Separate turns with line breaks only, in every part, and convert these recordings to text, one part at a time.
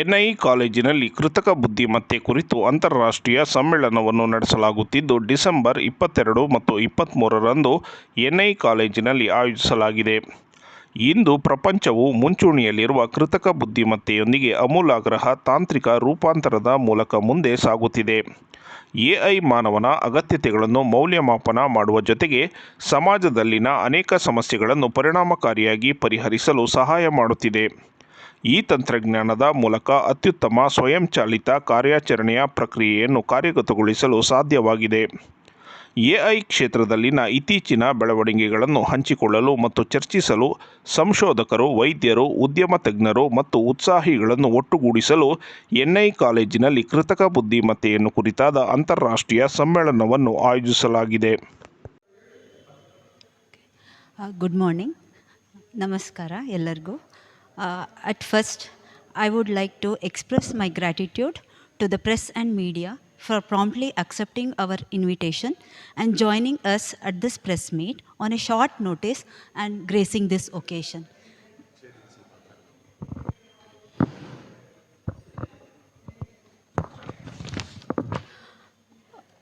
NI ಕಾಲೇಜಿನಲ್ಲಿ ಕೃತಕ ಬುದ್ಧಿಮತ್ತೆ ಕುರಿತು ಅಂತಾರಾಷ್ಟ್ರೀಯ ಸಮ್ಮೇಳನವನ್ನು ನಡೆಸಲಾಗುತ್ತಿದ್ದು, ಡಿಸೆಂಬರ್ ಇಪ್ಪತ್ತೆರಡು ಮತ್ತು ಇಪ್ಪತ್ತ್ಮೂರರಂದು ಎನ್ಐ ಕಾಲೇಜಿನಲ್ಲಿ ಆಯೋಜಿಸಲಾಗಿದೆ. ಇಂದು ಪ್ರಪಂಚವು ಮುಂಚೂಣಿಯಲ್ಲಿರುವ ಕೃತಕ ಬುದ್ಧಿಮತ್ತೆಯೊಂದಿಗೆ ಅಮೂಲಾಗ್ರಹ ತಾಂತ್ರಿಕ ರೂಪಾಂತರದ ಮೂಲಕ ಮುಂದೆ ಸಾಗುತ್ತಿದೆ. ಎಐ ಮಾನವನ ಅಗತ್ಯತೆಗಳನ್ನು ಮೌಲ್ಯಮಾಪನ ಮಾಡುವ ಜೊತೆಗೆ ಸಮಾಜದಲ್ಲಿನ ಅನೇಕ ಸಮಸ್ಯೆಗಳನ್ನು ಪರಿಣಾಮಕಾರಿಯಾಗಿ ಪರಿಹರಿಸಲು ಸಹಾಯ ಮಾಡುತ್ತಿದೆ. ಈ ತಂತ್ರಜ್ಞಾನದ ಮೂಲಕ ಅತ್ಯುತ್ತಮ ಸ್ವಯಂಚಾಲಿತ ಕಾರ್ಯಾಚರಣೆಯ ಪ್ರಕ್ರಿಯೆಯನ್ನು ಕಾರ್ಯಗತಗೊಳಿಸಲು ಸಾಧ್ಯವಾಗಿದೆ. ಎಐ ಕ್ಷೇತ್ರದಲ್ಲಿನ ಇತ್ತೀಚಿನ ಬೆಳವಣಿಗೆಗಳನ್ನು ಹಂಚಿಕೊಳ್ಳಲು ಮತ್ತು ಚರ್ಚಿಸಲು ಸಂಶೋಧಕರು, ವೈದ್ಯರು, ಉದ್ಯಮ ತಜ್ಞರು ಮತ್ತು ಉತ್ಸಾಹಿಗಳನ್ನು ಒಟ್ಟುಗೂಡಿಸಲು ಎನ್ಐ ಕಾಲೇಜಿನಲ್ಲಿ ಕೃತಕ ಬುದ್ಧಿಮತ್ತೆಯನ್ನು ಕುರಿತಾದ ಅಂತಾರಾಷ್ಟ್ರೀಯ ಸಮ್ಮೇಳನವನ್ನು ಆಯೋಜಿಸಲಾಗಿದೆ.
ಗುಡ್ ಮಾರ್ನಿಂಗ್ ನಮಸ್ಕಾರ ಎಲ್ಲರಿಗೂ. Uh, at first, I would like to express my gratitude to the press and media for promptly accepting our invitation and joining us at this press meet on a short notice and gracing this occasion.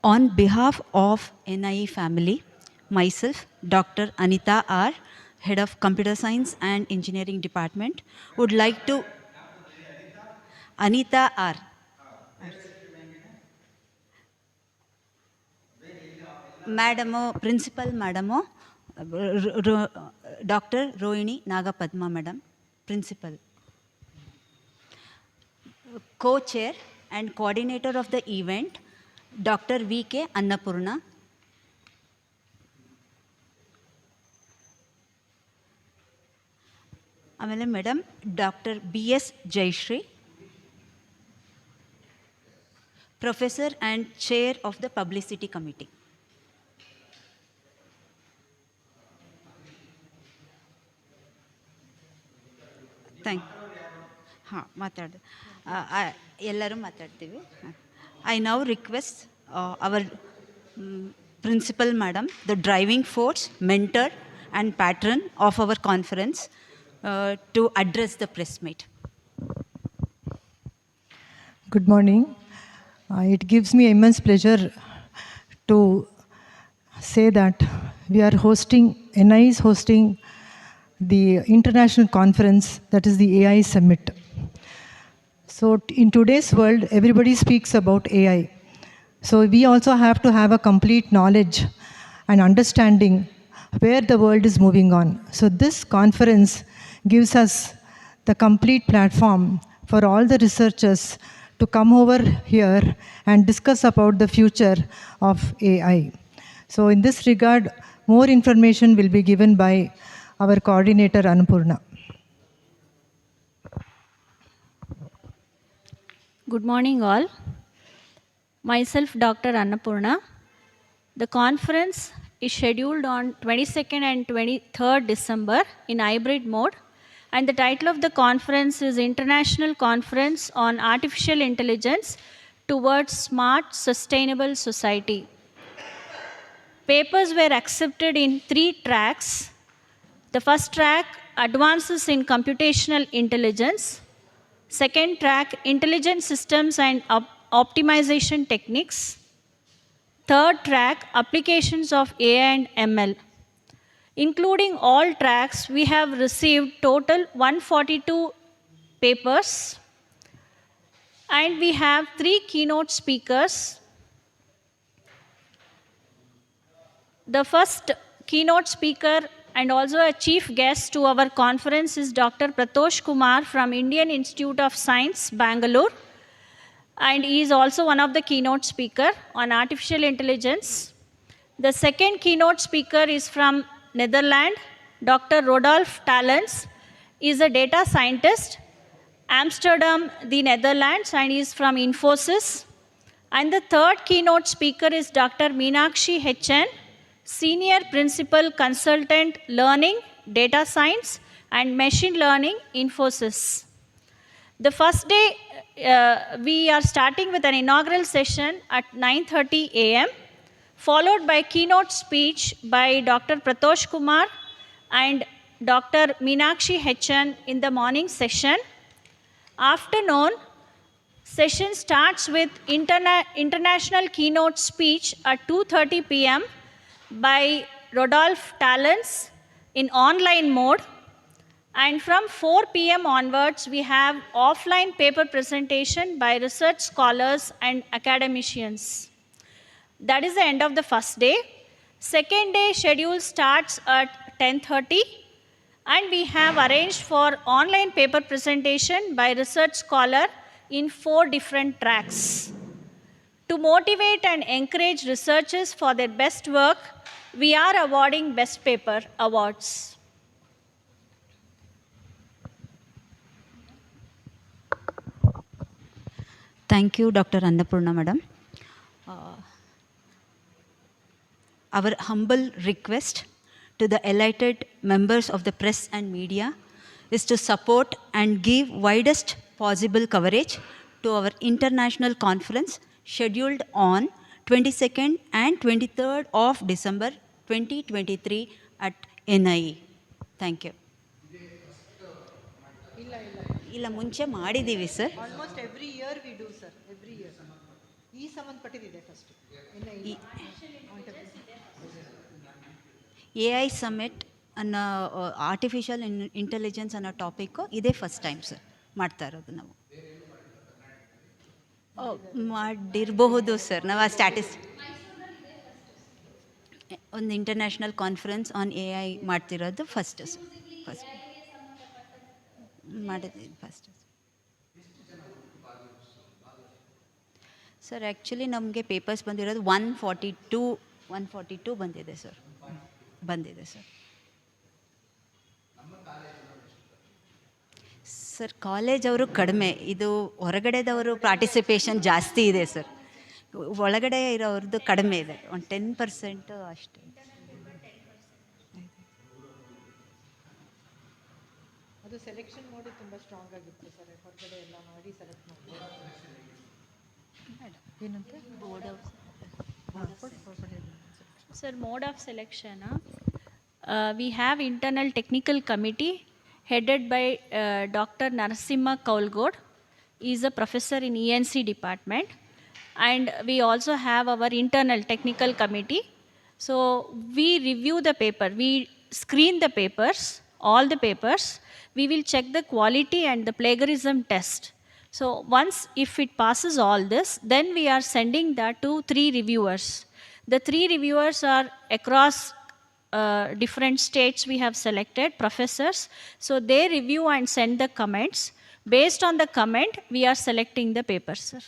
On behalf of NIE family, myself, Dr. Anita R., Head of Computer Science and Engineering Department, would like to. Anita R. Madam principal madam doctor Rohini Nagapadma madam principal co-chair and coordinator of the event, Dr. V.K. Annapurna. ಆಮೇಲೆ madam doctor B S Jayashree professor and chair of the publicity committee thank ಹಾಂ ಮಾತಾಡು ಆ, ಆ, ಎಲ್ಲರೂ ಮಾತಾಡ್ತೀವಿ I now request our principal madam the driving force mentor and patron of our conference uh, to address the press meet.
Good morning. Uh, it gives me immense pleasure to say that we are hosting, NI is hosting the international conference that is the AI Summit. So, in today's world, everybody speaks about AI. So, we also have to have a complete knowledge and understanding where the world is moving on. So, this conference gives us the complete platform for all the researchers to come over here and discuss about the future of AI. So, in this regard, more information will be given by our coordinator Annapurna.
Good morning, all. Myself, Dr. Annapurna. The conference is scheduled on 22nd and 23rd December in hybrid mode, and the title of the conference is International Conference on Artificial Intelligence Towards Smart, Sustainable Society. Papers were accepted in three tracks. The first track, Advances in Computational Intelligence. Second track, Intelligent Systems and op- Optimization Techniques. Third track, Applications of AI and ML. Including all tracks, we have received total 142 papers and we have three keynote speakers. The first keynote speaker and also a chief guest to our conference is Dr. Pratosh Kumar from Indian Institute of Science, Bangalore. And he is also one of the keynote speaker on artificial intelligence. The second keynote speaker is from Netherlands, Dr. Rodolphe Talens. Is a data scientist, Amsterdam, the Netherlands, and is from Infosys. And the third keynote speaker is Dr. Meenakshi Hechen, Senior Principal Consultant Learning, Data Science, and Machine Learning, Infosys. The first day, uh, we are starting with an inaugural session at 9:30 a.m., followed by keynote speech by Dr. Pratosh Kumar and Dr. Meenakshi Hechan in the morning session. Afternoon, Session starts with interna- international keynote speech at 2:30 p.m. by Rodolphe Talens in online mode. And from 4 p.m. onwards, we have offline paper presentation by research scholars and academicians. That is the end of the first day. Second day schedule starts at 10:30 and we have arranged for online paper presentation by research scholar in four different tracks. To motivate and encourage researchers for their best work, we are awarding best paper awards.
Thank you, Dr. Annapurna, madam. Uh, our humble request to the elected members of the press and media is to support and give widest possible coverage to our international conference scheduled on 22nd and 23rd of December 2023 at NIE. Thank you. ಇಲ್ಲ ಮುಂಚೆ ಮಾಡಿದ್ದೀವಿ sir
almost every year we do sir every year ಈ ಸಂಬಂಧಪಟ್ಟಿದೆ first
A I summit ಅನ್ನೋ artificial in intelligence ಅನ್ನೋ topic ಇದೇ first time sir ಮಾಡ್ತಾ ಇರೋದು ನಾವು. ಓ, ಮಾಡಿರಬಹುದು ಸರ್ ನಾವು ಆ ಸ್ಟ್ಯಾಟಿಸ್ ಒಂದು international conference on A I ಮಾಡ್ತಿರೋದು ಫಸ್ಟ್ ಸರ್ ಫಸ್ಟ್ ಮಾಡಿದ್ದೀವಿ ಫಸ್ಟ್ ಸರ್ ಆ್ಯಕ್ಚುಲಿ ನಮಗೆ ಪೇಪರ್ಸ್ ಬಂದಿರೋದು one forty two one forty two ಬಂದಿದೆ ಸರ್ ಬಂದಿದೆ ಸರ್ ಸರ್ ಕಾಲೇಜ್ ಅವರು ಕಡಿಮೆ. ಇದು ಹೊರಗಡೆದವರು ಪಾರ್ಟಿಸಿಪೇಷನ್ ಜಾಸ್ತಿ ಇದೆ ಸರ್ ಒಳಗಡೆ ಇರೋರದ್ದು ಕಡಿಮೆ ಇದೆ. ಒಂದು ಟೆನ್ ಪರ್ಸೆಂಟು ಅಷ್ಟೇ.
ಅದು ಸೆಲೆಕ್ಷನ್ ಮಾಡಿ ತುಂಬ ಸ್ಟ್ರಾಂಗ್ ಆಗಿತ್ತು ಸರ್ ಹೊರಗಡೆ ಎಲ್ಲ ಮಾಡಿ ಸೆಲೆಕ್ಟ್ ಮಾಡಿ ಏನಂತ
Sir, mode of selection. huh? Uh, we have internal technical committee headed by uh, Dr. Narasimha Kaulgod. He is a professor in ENC department. And we also have our internal technical committee. So we review the paper. We screen the papers, all the papers. We will check the quality and the plagiarism test. So once if it passes all this, then we are sending that to three reviewers. The three reviewers are across uh, different states we have selected, professors. So they review and send the comments. Based on the comment, we are selecting the paper, sir.